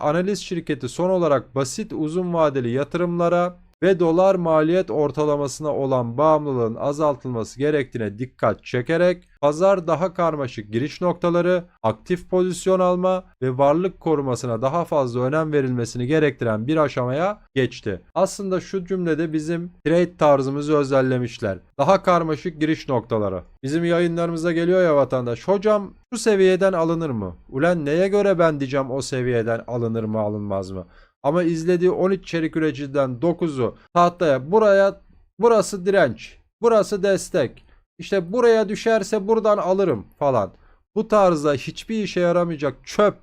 Analiz şirketi son olarak basit uzun vadeli yatırımlara ve dolar maliyet ortalamasına olan bağımlılığın azaltılması gerektiğine dikkat çekerek pazar daha karmaşık giriş noktaları, aktif pozisyon alma ve varlık korumasına daha fazla önem verilmesini gerektiren bir aşamaya geçti. Aslında şu cümlede bizim trade tarzımızı özellemişler. Daha karmaşık giriş noktaları. Bizim yayınlarımıza geliyor ya vatandaş. Hocam şu seviyeden alınır mı? Ulan neye göre ben diyeceğim o seviyeden alınır mı alınmaz mı? Ama izlediği 13 içerik üreticiden 9'u tahtaya buraya burası direnç, burası destek. İşte buraya düşerse buradan alırım falan. Bu tarzda hiçbir işe yaramayacak çöp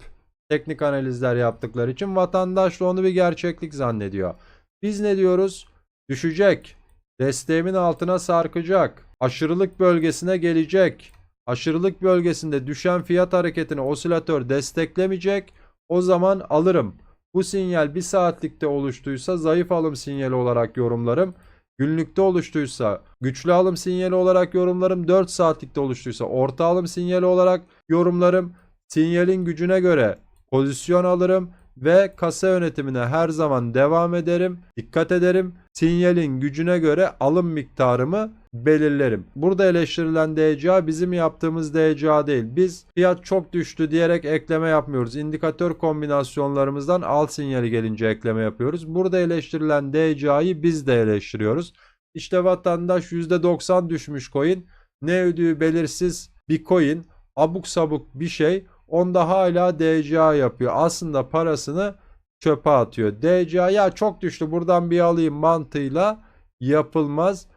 teknik analizler yaptıkları için vatandaş da onu bir gerçeklik zannediyor. Biz ne diyoruz? Düşecek. Desteğimin altına sarkacak. Aşırılık bölgesine gelecek. Aşırılık bölgesinde düşen fiyat hareketini osilatör desteklemeyecek. O zaman alırım. Bu sinyal bir saatlikte oluştuysa zayıf alım sinyali olarak yorumlarım. Günlükte oluştuysa güçlü alım sinyali olarak yorumlarım. 4 saatlikte oluştuysa orta alım sinyali olarak yorumlarım. Sinyalin gücüne göre pozisyon alırım ve kasa yönetimine her zaman devam ederim. Dikkat ederim. Sinyalin gücüne göre alım miktarımı belirlerim. Burada eleştirilen DCA bizim yaptığımız DCA değil. Biz fiyat çok düştü diyerek ekleme yapmıyoruz. İndikatör kombinasyonlarımızdan al sinyali gelince ekleme yapıyoruz. Burada eleştirilen DCA'yı biz de eleştiriyoruz. İşte vatandaş %90 düşmüş coin. Ne ödüğü belirsiz bir coin. Abuk sabuk bir şey. Onda hala DCA yapıyor. Aslında parasını çöpe atıyor. DCA ya çok düştü buradan bir alayım mantığıyla yapılmaz.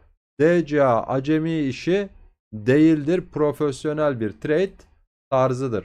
DCA acemi işi değildir. Profesyonel bir trade tarzıdır.